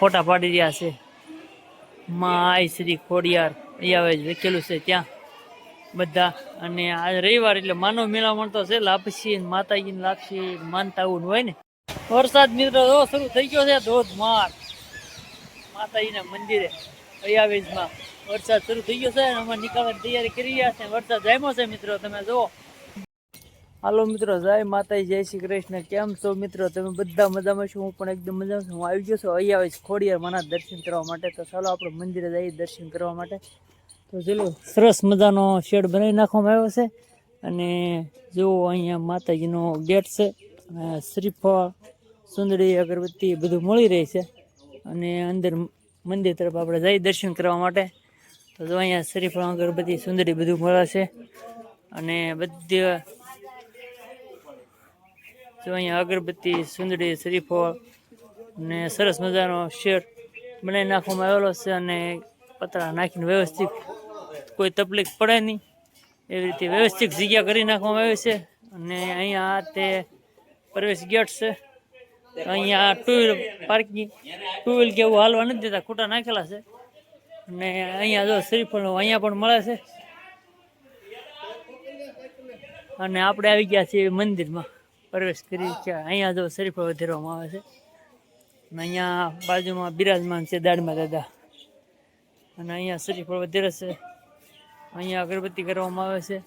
ફોટા પાડી રહ્યા છે. માય શ્રી ખોડિયાર. અહીંયા લખેલું છે ત્યાં. બધા. અને આ રવિવાર એટલે માનવ મેળામણ તો છે. લાપસી માતાજીને લાપસી માનતા હોય ને. વરસાદ મિત્રો શરૂ થઈ ગયો છે ધોધમાર. માતાજીના મંદિરે અયાવેજમાં વરસાદ શરૂ થઈ ગયો છે અને અમે નીકળવાની તૈયારી કરી રહ્યા છે. વરસાદ જામ્યો છે મિત્રો, તમે જુઓ. હાલો મિત્રો, જય માતાજી, જય શ્રી કૃષ્ણ. કેમ છો મિત્રો? તમે બધા મજામાં છો? હું પણ એકદમ મજામાં છું. હું આવી ગયો છું અયાવેજ ખોડિયાર માના દર્શન કરવા માટે. તો ચાલો આપણે મંદિરે જઈએ દર્શન કરવા માટે. તો ચલો, સરસ મજાનો શેડ બનાવી નાખવામાં આવ્યો છે. અને જુઓ, અહીંયા માતાજીનો ગેટ છે. શ્રીફળ, સુંદરી, અગરબત્તી બધું મળી રહે છે. અને અંદર મંદિર તરફ આપણે જઈ દર્શન કરવા માટે. તો જો અહીંયા શ્રીફળ અગરબત્તી, સુંદરી બધું મળે છે. અને બધી જો અહીંયા અગરબત્તી, સુંદરી, શરીફો ને સરસ મજાનો શેર બનાવી નાખવામાં આવેલો છે અને પતરા નાખીને વ્યવસ્થિત કોઈ તકલીફ પડે નહીં. એવી રીતે વ્યવસ્થિત જગ્યા કરી નાખવામાં આવી છે. અને અહીંયા તે પ્રવેશ ગેટ છે. અહીંયા two wheel parking two wheel કે એવું હાલવા નથી દેતા, ખોટા નાખેલા છે. અને અહીંયા જો શ્રીફળ અહીંયા પણ મળે છે. અને આપણે આવી ગયા છીએ મંદિરમાં પ્રવેશ કરી છે અહીંયા જો શ્રીફળ વધારવામાં આવે છે. અને અહીંયા બાજુમાં બિરાજમાન છે દાડમાં દાદા. અને અહીંયા શ્રીફળ વધારે છે. અહીંયા અગરબત્તી કરવામાં આવે છે.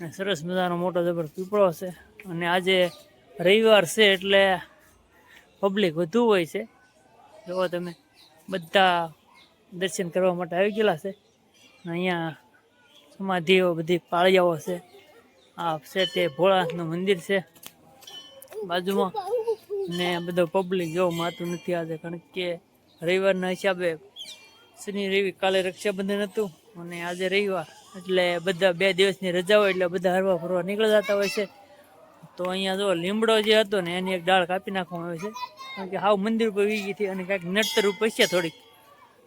અને સરસ મજાનો મોટો જબર પીપળો છે. અને આજે રવિવાર છે એટલે પબ્લિક વધુ હોય છે. જુઓ તમે બધા દર્શન કરવા માટે આવી ગયેલા છે. અહીંયા સમાધિઓ બધી પાળિયાઓ છે. આ છે તે ભોળાનાથનું મંદિર છે. બાજુમાં ને બધો પબ્લિક જોવો માતું નથી આજે, કારણ કે રવિવારના હિસાબે શનિ, રવિ, કાલે રક્ષાબંધન હતું. અને આજે રવિવાર. એટલે બધા બે દિવસની રજા હોય એટલે બધા હરવા ફરવા નીકળી જતા હોય છે. તો અહીંયા જો લીમડો જે હતો ને, એની એક ડાળ કાપી નાખવામાં આવે છે. કારણ કે હાવ મંદિર ઉપર વી ગઈ હતી અને કાંઈક નડતર ઉપર છે થોડીક.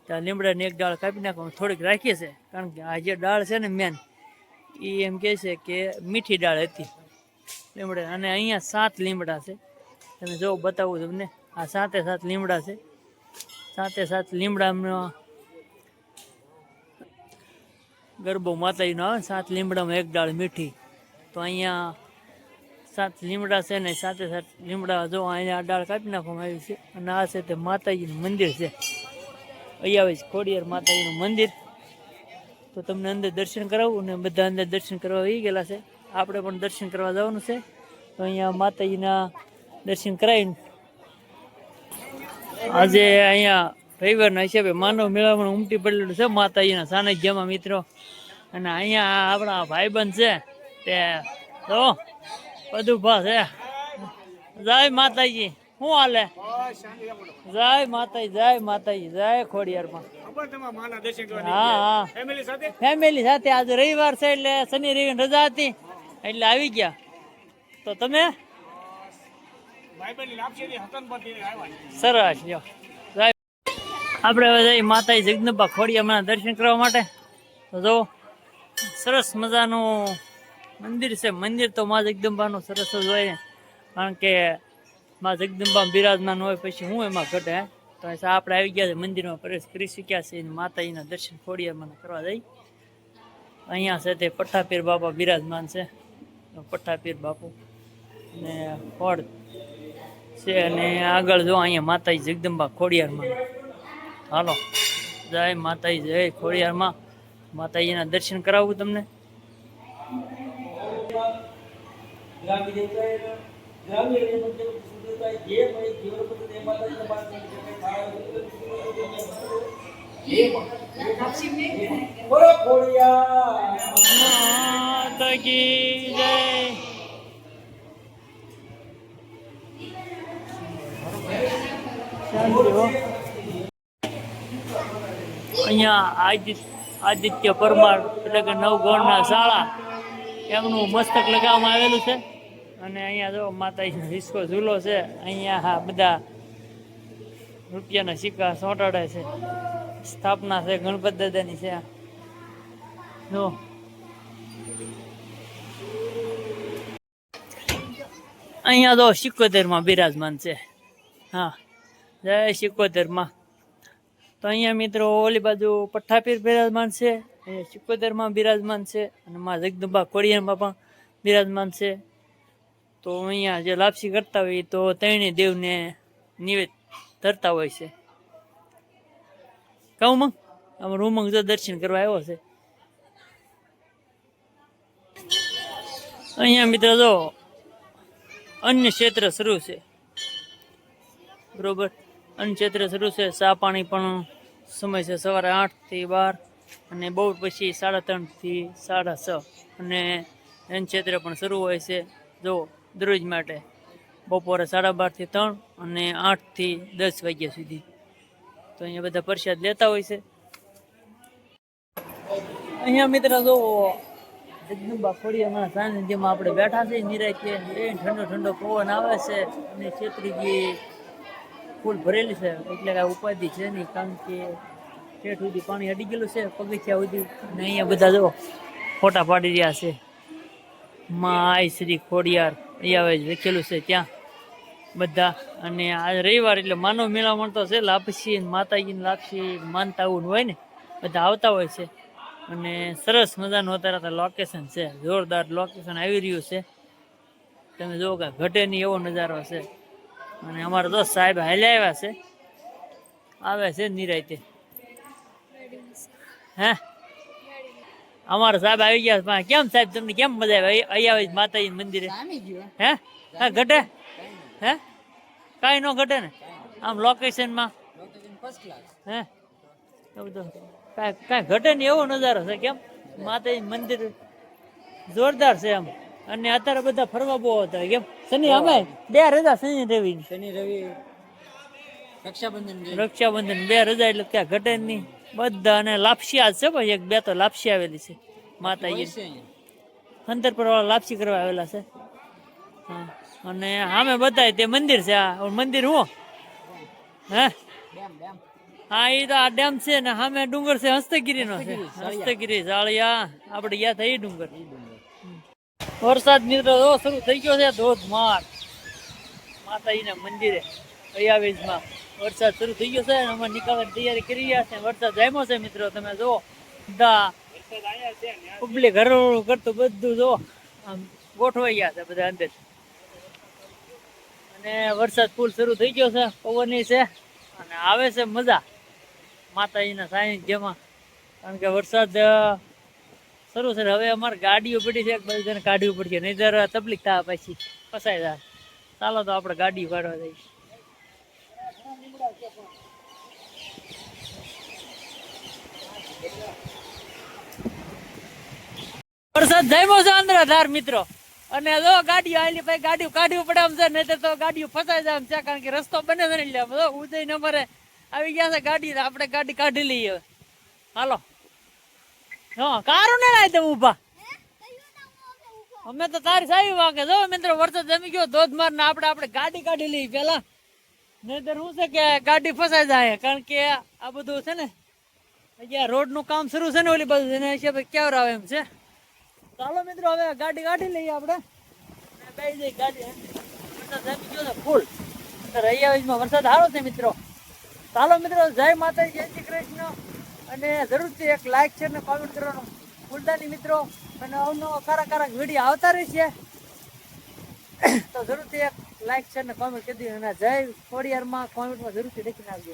ત્યાં લીમડાની એક ડાળ કાપી નાખવામાં થોડીક રાખીએ છે. કારણ કે આ જે ડાળ છે ને મેન એ એમ કહે છે કે મીઠી ડાળ હતી. લીમડા, અને અહીંયા સાત લીમડા છે. તમે જો બતાવું તમને, આ સાતે સાત લીમડા છે. સાતે સાત લીમડામાં ગરબો માતાજીનો આવે સાત લીમડામાં એક ડાળ મીઠી. તો અહીંયા સાત લીમડા છે ને સાથે સાત લીમડા જો અહીંયા ડાળ કાપી નાખવામાં આવી છે. અને આ છે તે માતાજીનું મંદિર છે. અહીંયા છે ખોડિયાર માતાજીનું મંદિર. તો તમને અંદર દર્શન કરાવું અને બધા અંદર દર્શન કરવા આવી ગયેલા છે. આપણે પણ દર્શન કરવા જવાનું છે. તો અહીંયા માતાજીના દર્શન કરાવીને આજે અહીંયા રવિવારના હિસાબે માનવ મેળામાં ઉમટી પડેલું છે માતાજીના સાનિધ્યમાં મિત્રો. અને અહીંયા આપણા ભાઈબંધ છે તે, તો બધું ભા છે જય માતાજી. શું હાલે? જય માતાજી જય માતાજી જય ખોડિયારમાં. હા હા. ફેમિલી સાથે? આજે રવિવાર છે એટલે શનિ રવિ રજા હતી. એટલે આવી ગયા. તો તમે? સરસ જો. જય. આપણે હવે જઈ માતાજી જગદંબા ખોડિયામાં દર્શન કરવા માટે. તો જો સરસ મજાનું મંદિર છે. મંદિર તો મા જગદંબાનું સરસ જ હોય. કારણ કે મા જગદંબા બિરાજમાન હોય પછી હું એમાં ઘટે. તો આપણે આવી ગયા છે. મંદિરમાં પ્રવેશ કરી શક્યા અને માતાજીના દર્શન ખોડિયામાં કરવા જઈ. અહીંયા છે તે પઠ્ઠાપીર બાપા બિરાજમાન છે. પઠ્ઠાપીર બાપુ અને ફળ છે અને આગળ જો અહીંયા માતાજી જગદંબા ખોડિયારમાં. હાલો. જય માતાજી, જય ખોડિયારમાં. માતાજીના દર્શન કરાવું તમને. ગ્રામ્ય ગ્રામ્ય જે મળી જીવન કી જય અહીંયા આદિત્ય આદિત્ય પરમાર એટલે કે નવગોળના શાળા એમનું મસ્તક લગાવવામાં આવેલું છે. અને અહીંયા જો માતાજીનો હિસ્કો ઝૂલો છે, અહીંયા હા બધા રૂપિયાના સિક્કા સોંટાડે છે. સ્થાપના છે, ગણપત દાદાની છે. જો. અહીંયા તો સિક્કોતેરમાં બિરાજમાન છે. હા, જય સિક્કોતેરમાં. તો અહીંયા મિત્રો ઓલી બાજુ પઠ્ઠાપીર બિરાજમાન છે, અહીંયા સિક્કોતેરમાં બિરાજમાન છે અને માં જગદંબા કોડિયામાં પણ બિરાજમાન છે. તો અહીંયા જે લાપસી કરતા હોય તો ત્રણેય દેવને નિવેદ ધરતા હોય છે. કહું મંગ? આમાં રૂમંગ જો દર્શન કરવા આવ્યો છે. અહીંયા મિત્રો જો, અન્ય ક્ષેત્ર શરૂ છે. બરોબર? અન્ય ક્ષેત્ર શરૂ છે. ચા પાણી પણ સમય છે સવારે આઠથી બાર અને બહુ પછી સાડા ત્રણથી સાડા છ. અને અન્ય ક્ષેત્ર પણ શરૂ હોય છે. જો દરરોજ માટે બપોરે સાડા બારથી ત્રણ અને આઠથી દસ વાગ્યા સુધી. તો અહીંયા બધા પ્રસાદ લેતા હોય છે. અહીંયા મિત્ર જો જગદંબા ખોડિયામાં સાનિધ્યમાં આપણે બેઠા છે નિરાય એ ઠંડો ઠંડો પવન આવે છે અને છેતરીજી ફૂલ ભરેલી છે. એટલે કાંઈ ઉપાધિ છે નહીં, કારણ કે ઠેઠ સુધી પાણી અડી ગયેલું છે, પગથિયા સુધી. અને અહીંયા બધા જો ફોટા પાડી રહ્યા છે. માં આઈ શ્રી ખોડિયાર. અહીંયા લખેલું છે ત્યાં. બધા. અને આ રવિવાર એટલે માનવ મેળામણ તો છે લાપસી માતાજીને લાપસી માનતા આવું હોય ને બધા આવતા હોય છે. અને સરસ મજાનું અત્યારે લોકેશન છે જોરદાર લોકેશન આવી રહ્યું છે. તમે જુઓ કે ઘટે નહીં એવો નજારો છે. અને અમારા દોસ્ત સાહેબ હાલ્યા આવ્યા છે. આવે છે નિરાયતે. હે? અમારા સાહેબ આવી ગયા. છે. કેમ સાહેબ તમને કેમ મજા આવે? અહીંયા આવે માતાજી મંદિરે. હે? હા ઘટે? હે? કાંઈ ન ઘટે ને? આમ લોકેશનમાં હે? એવું તો કાંઈ કાંઈ ઘટે ને એવો નજારો છે કેમ? માતાજી મંદિર જોરદાર છે એમ અને અત્યારે બધા ફરવા બહુ આવતા હોય કેમ? શનિ અમે બે રજા શનિ રવિ શનિ રવિ રક્ષાબંધન જે રક્ષાબંધન બે રજા એટલે ક્યાં ઘટે જ નહીં. બધા અને લાપસી છે ભાઈ એક બે તો લાપસી આવેલી છે માતાજી છે પર વાળા લાપસી કરવા આવેલા છે. હા અને સામે બતાય તે મંદિર છે આ મંદિર હું. હે? હા એ તો આ ડેમ છે ને સામે ડુંગર છે હસ્તગીરી નો છે. હસ્તગીરી જાળિયા. આપણે યા થઈ ડુંગર. વરસાદ મિત્રો શરૂ થઈ ગયો છે ધોધમાર. માતાજીના મંદિરે અયાવીસમાં વરસાદ શરૂ થઈ ગયો છે અમે નીકળવાની તૈયારી કરી રહ્યા છે. વરસાદ જામ્યો છે મિત્રો, તમે જુઓ. બધા પબ્લિક હરોળું કરતું બધું જો આમ ગોઠવાઈ ગયા છે બધા અંદર. અને વરસાદ ફૂલ શરૂ થઈ ગયો છે, પવનની છે, અને આવે છે મજા. માતાજીના સાનિધ્યમાં. કારણ કે વરસાદ શરૂ છે હવે અમારે ગાડીઓ પડી છે, એક બાજુ તેને કાઢવી પડશે નહીં તકલીફ થાય પછી. ફસાઈ જાય. ચાલો તો આપણે ગાડીઓ કાઢવા જઈએ. વરસાદ જામ્યો છે અંદર ધાર મિત્રો. અને જો ગાડીઓ આલી ભાઈ, ગાડીઓ કાઢવી પડે આમ છે નહીં તો ગાડીઓ ફસાઈ જાય છે, કારણ કે રસ્તો બને છે ને એટલે ઉદય નંબરે આવી ગયા છે ગાડી આપણે ગાડી કાઢી લઈએ. હાલો. હા કારું ને લાવી દઉં ઊભા. અમે તો તારી સારી વાગે. જો મિત્રો, વરસાદ જમી ગયો, ધોધમાર ને આપણે આપણે ગાડી કાઢી લઈએ પેલા નહીતર શું છે કે ગાડી ફસાઈ જાય, કારણ કે આ બધું છે ને, અહીંયા રોડનું કામ શરૂ છે ને ઓલી બાજુ, એના હિસાબે ક્યાં આવે એમ છે. ચાલો મિત્રો, હવે ગાડી કાઢી લઈએ આપણે. બેસી જઈએ ગાડી વરસાદ જામી ગયો ફૂલ રહ્યા વરસાદ સારો છે મિત્રો. ચાલો મિત્રો, જય માતાજી, જય શ્રી કૃષ્ણ. અને જરૂરથી એક લાઈક છે ને કોમેન્ટ કરવાનું. ફૂલદાની મિત્રો. અને અવનવા કારા કારા વીડિયો આવતા રહેશે. તો જરૂરથી એક લાઈક છે ને કોમેન્ટ કરી દીધું અને જય ખોડિયારમાં કોમેન્ટમાં જરૂરથી લખીને આવજો